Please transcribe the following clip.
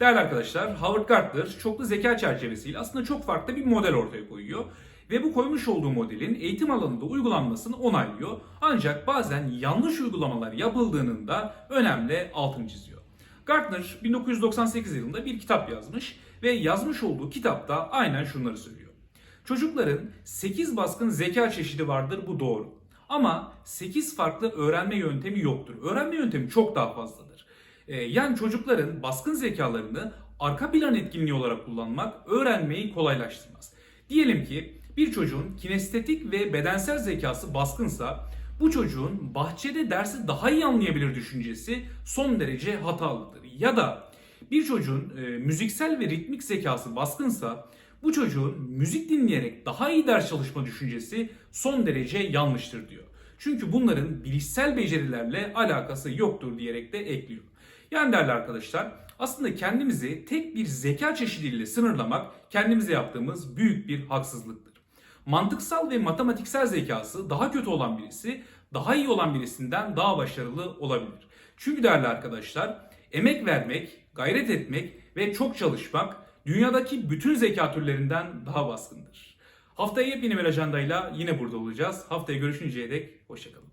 Değerli arkadaşlar, Howard Gardner çoklu zeka çerçevesiyle aslında çok farklı bir model ortaya koyuyor. Ve bu koymuş olduğu modelin eğitim alanında uygulanmasını onaylıyor. Ancak bazen yanlış uygulamalar yapıldığının da önemli altını çiziyor. Gardner 1998 yılında bir kitap yazmış ve yazmış olduğu kitapta aynen şunları söylüyor. Çocukların 8 baskın zeka çeşidi vardır bu doğru. Ama 8 farklı öğrenme yöntemi yoktur. Öğrenme yöntemi çok daha fazladır. Ee, yani çocukların baskın zekalarını arka plan etkinliği olarak kullanmak öğrenmeyi kolaylaştırmaz. Diyelim ki bir çocuğun kinestetik ve bedensel zekası baskınsa bu çocuğun bahçede dersi daha iyi anlayabilir düşüncesi son derece hatalıdır. Ya da bir çocuğun e, müziksel ve ritmik zekası baskınsa bu çocuğun müzik dinleyerek daha iyi ders çalışma düşüncesi son derece yanlıştır diyor. Çünkü bunların bilişsel becerilerle alakası yoktur diyerek de ekliyor. Yani değerli arkadaşlar aslında kendimizi tek bir zeka çeşidiyle sınırlamak kendimize yaptığımız büyük bir haksızlıktır. Mantıksal ve matematiksel zekası daha kötü olan birisi daha iyi olan birisinden daha başarılı olabilir. Çünkü değerli arkadaşlar emek vermek, gayret etmek ve çok çalışmak dünyadaki bütün zeka türlerinden daha baskındır. Haftaya yepyeni bir ajandayla yine burada olacağız. Haftaya görüşünceye dek hoşçakalın.